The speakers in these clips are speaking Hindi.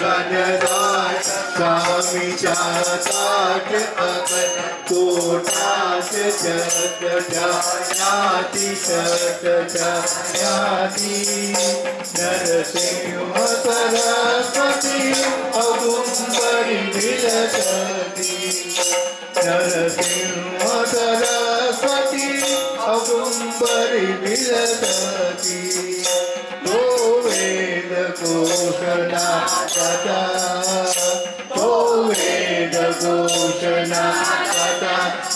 गणराज अकल कोटात शत छायाती शत छायाती नरसिंह सरस्वती औदुंबरी विलसती नरसिंह सरस्वती औदुंबरी विलसती घोषणाता तो वेद घोषणाता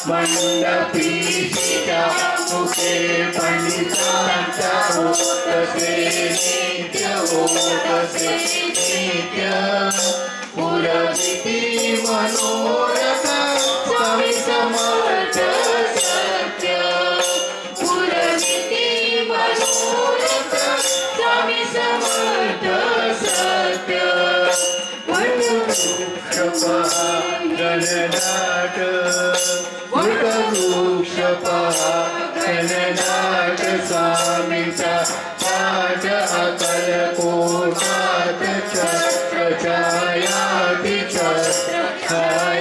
मंडपी सीता मुखे पंडितांचा होतसे नित्य होतसे मनोर पहा गणनाट वृक्ष पहा गणनाट स्वामीचा पाठ छायाती छायाती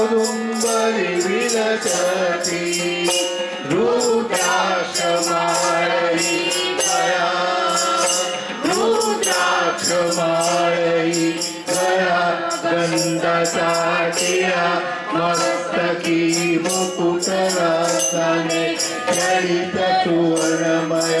औदुंबरी विलसती रुद्राक्षमाळी गया रुद्राक्षमाळी गया गंधाचा टिळा मस्तकी मुकुट रत्ने चरित सुवर्णमय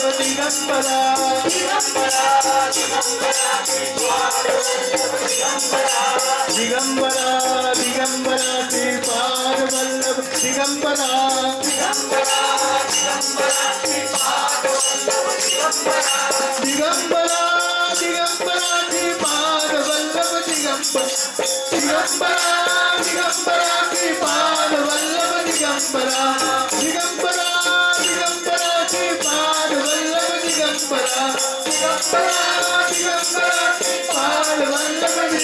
திகம்பரா திகம்பரா திகம்பரா திபார வல்லப திகம்பரா திகம்பரா திகம்பரா திபார வல்லப திகம்பரா திகம்பரா திபார வல்லப திகம்பரா திகம்பரா திகம்பரா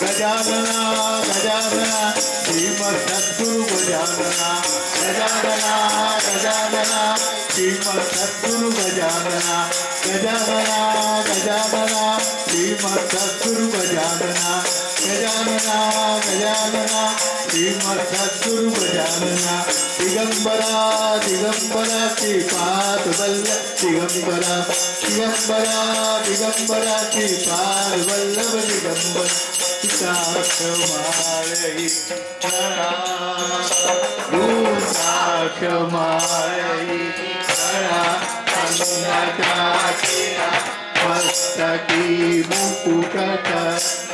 ಗಜಾನನ ಗಜಾನನ ಶ್ರೀಮತ್ ಸದ್ಗುರು ಗಜಾನನ ಗಜಾನನ ಗಜಾನನ ಶ್ರೀಮತ್ ಸದ್ಗುರು ಗಜಾನನ ಗಜಾನನ ಗಜಾನನ ಶ್ರೀಮತ್ ಸದ್ಗುರು ಗಜಾನನ ಗಜಾನನ ಗಜಾನನ श्रीमद सद्गुरु गजानना दिगंबरा दिगंबरा श्रीपाद वल्लभ दिगंबरा दिगंबरा दिगंबरा श्रीपाद वल्लभ दिगंबर करा रुद्राक्षमाळी करा अन्नदात्या मस्तकी मुकुटक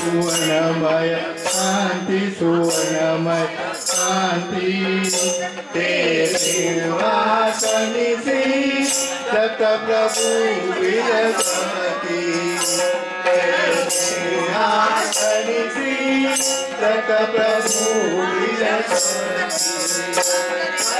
ಸುವರ್ಣಮಯ ಶಾಂತಿ ಸುವರ್ಣಮಯ ಶಾಂತಿ ದೇವಾಸನಿಸಿ ದತ್ತ ಪ್ರಭು ವಿರಸಮತಿ ದೇವಾಸನಿಸಿ ದತ್ತ ಪ್ರಭು ವಿರಸಮತಿ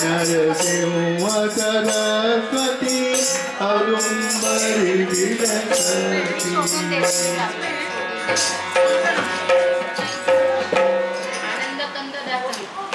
നരസിംഹ സരസ്വതി അരുമ്പരി വിലസി